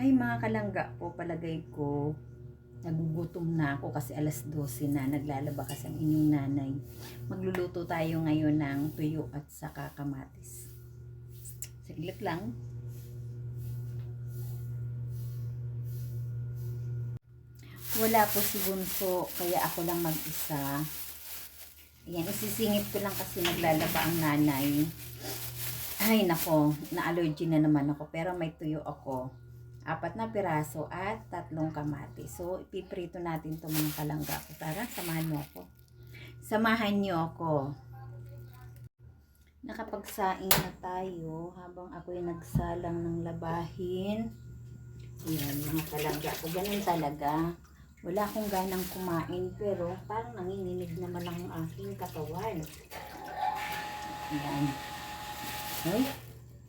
Ay mga kalangga po, palagay ko, nagugutom na ako kasi alas 12 na, naglalaba kasi ang inyong nanay. Magluluto tayo ngayon ng tuyo at saka kamatis. Saglit lang. Wala po si Bunso, kaya ako lang mag-isa. Ayan, isisingit ko lang kasi naglalaba ang nanay. Ay, nako, na-allergy na naman ako, pero may tuyo ako apat na piraso at tatlong kamati. So, ipiprito natin itong mga kalangga ko. Tara, samahan niyo ako. Samahan niyo ako. Nakapagsaing na tayo habang ako'y nagsalang ng labahin. Yan, mga kalangga ko. Ganun talaga. Wala akong ganang kumain pero parang nanginginig naman ang aking katawan. Yan. Ay,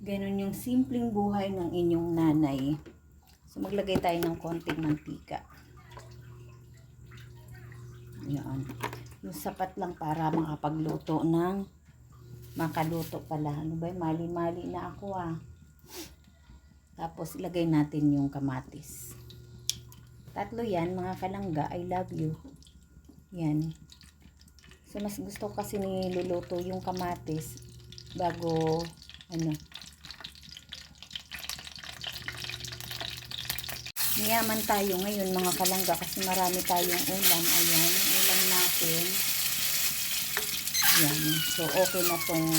ganun yung simpleng buhay ng inyong nanay. So, maglagay tayo ng konting mantika. Yan. Yung sapat lang para makapagluto ng makaluto pala. Ano ba, mali-mali na ako ah. Tapos, ilagay natin yung kamatis. Tatlo yan, mga kalangga. I love you. Yan. So, mas gusto kasi niluluto yung kamatis bago, ano, Mayaman tayo ngayon mga kalangga kasi marami tayong ulam. Ayan, ulam natin. Yan. So, okay na tong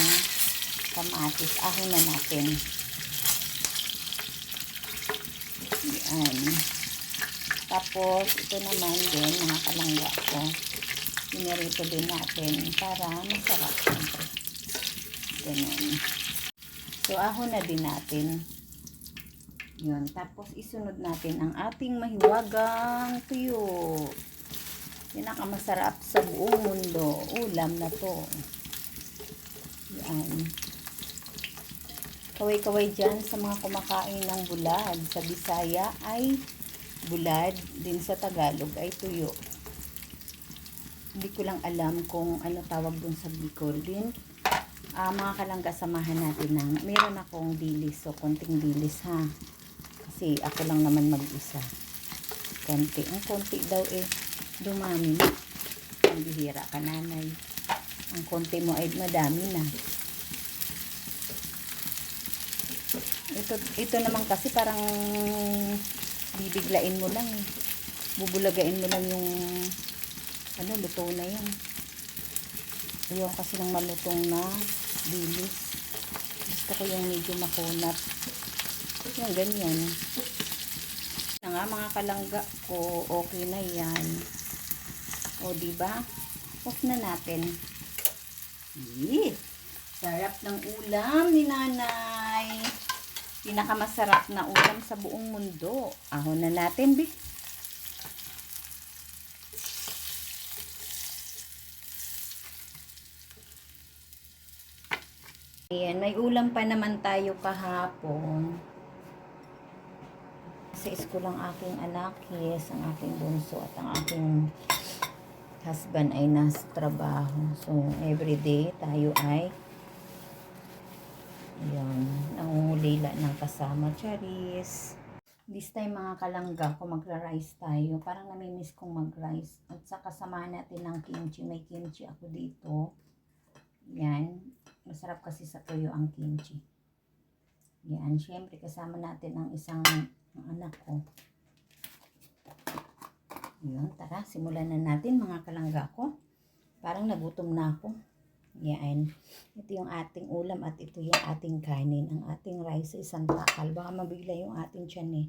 kamatis. Ahon na natin. Yan. Tapos, ito naman din mga kalangga ko. Pinirito din natin para masarap. Ganun. So, ahon na din natin. Yun. Tapos, isunod natin ang ating mahiwagang tuyo. Pinakamasarap sa buong mundo. Ulam na to. Yan. Kaway-kaway dyan sa mga kumakain ng bulad. Sa Bisaya ay bulad. Din sa Tagalog ay tuyo. Hindi ko lang alam kung ano tawag dun sa Bicol din. Ah, mga kalangga, samahan natin ng, meron akong dilis, so konting dilis ha. Kasi ako lang naman mag-isa. Konti. Ang konti daw eh, dumami na. Ang bihira ka nanay. Ang konti mo ay madami na. Ito, ito naman kasi parang bibiglain mo lang eh. Bubulagain mo lang yung ano, luto na yan. Ayaw kasi ng malutong na dilis. Gusto ko yung medyo makunat. Yung ganyan. Na nga mga kalangga ko, okay na yan. O, di ba? Off na natin. Eh, sarap ng ulam ni nanay. Pinakamasarap na ulam sa buong mundo. Ahon na natin, bi. Ayan, may ulam pa naman tayo kahapon. Sa school ang aking anak, yes, ang aking bunso at ang aking husband ay nasa trabaho. So, everyday tayo ay yan, nangungulila ng kasama Charis. This time mga kalangga, kung magra-rice tayo, parang namimiss kong mag-rice. At sa kasama natin ng kimchi, may kimchi ako dito. Yan, masarap kasi sa tuyo ang kimchi. Yan, syempre kasama natin ang isang ang anak ko. Yun, tara, simulan na natin mga kalangga ko. Parang nagutom na ako. Yan. Ito yung ating ulam at ito yung ating kanin. Ang ating rice sa isang takal. Baka mabigla yung ating tiyan eh.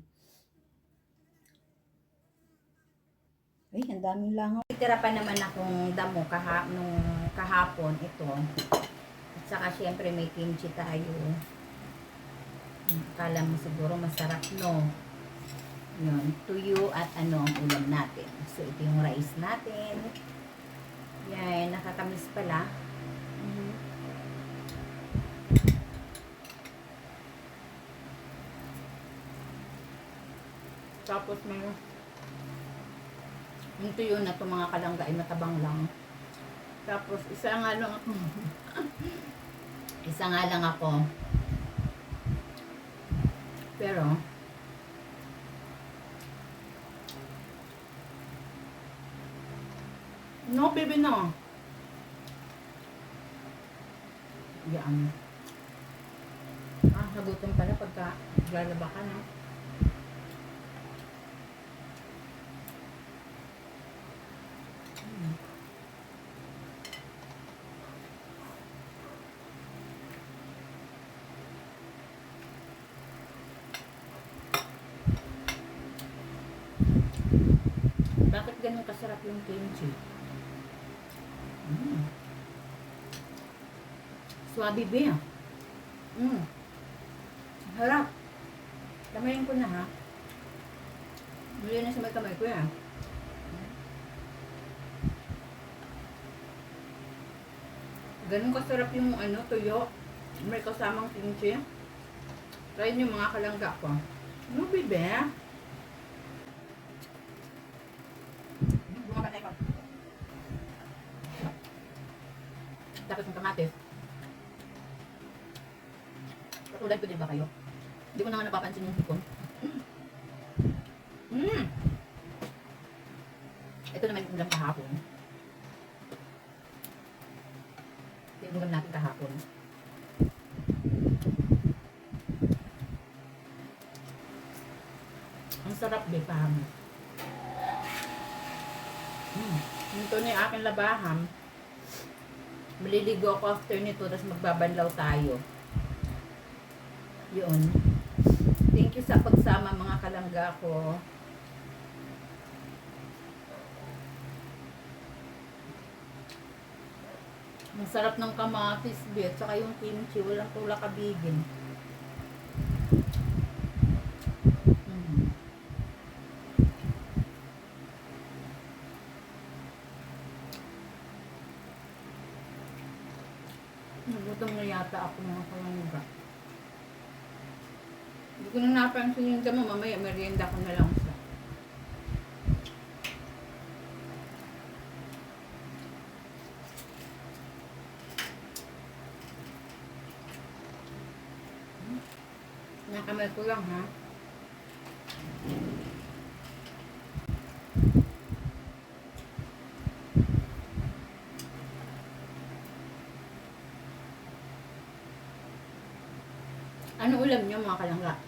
Ay, ang daming langaw. Titira pa naman akong damo kaha nung kahapon ito. At saka syempre may kimchi tayo. Akala mo siguro masarap no. Yun, tuyo at ano ang ulam natin. So ito yung rice natin. Yan, nakakamis pala. Mhm. Tapos may yung tuyo na to mga kalangga ay matabang lang. Tapos isa nga lang ako. isa nga lang ako. Pero, no, baby, no. Yan. Ah, nagutom pala pagka lalaba ka, no? Bakit ganun kasarap yung kimchi? Mm. Swabe ba? Mm. Harap. Kamayin ko na ha. Muli na sa may kamay ko yan. Ganun kasarap yung ano, tuyo. May kasamang kimchi. Try nyo mga kalangga ko. Ano, bebe? Bumaba tayo. Tapos ng kamatis. Katulad ko din ba kayo? Hindi ko naman napapansin yung hipon. Mm. Ito naman yung ulam kahapon. Ito yung ulam natin kahapon. Ang sarap paham. Mm. Ito na yung aking labaham. Maliligo ako after nito, tapos magbabanlaw tayo. Yun. Thank you sa pagsama mga kalangga ko. Ang sarap ng kamatis, bet. Saka yung kimchi, walang tula kabigin. Mm. Nagutom na yata ako mga kalangga. Hindi ko na napansin yung damo. Mamaya merienda ko na lang sa. Nakamay ko lang ha. Ulam niyo mga kalangga?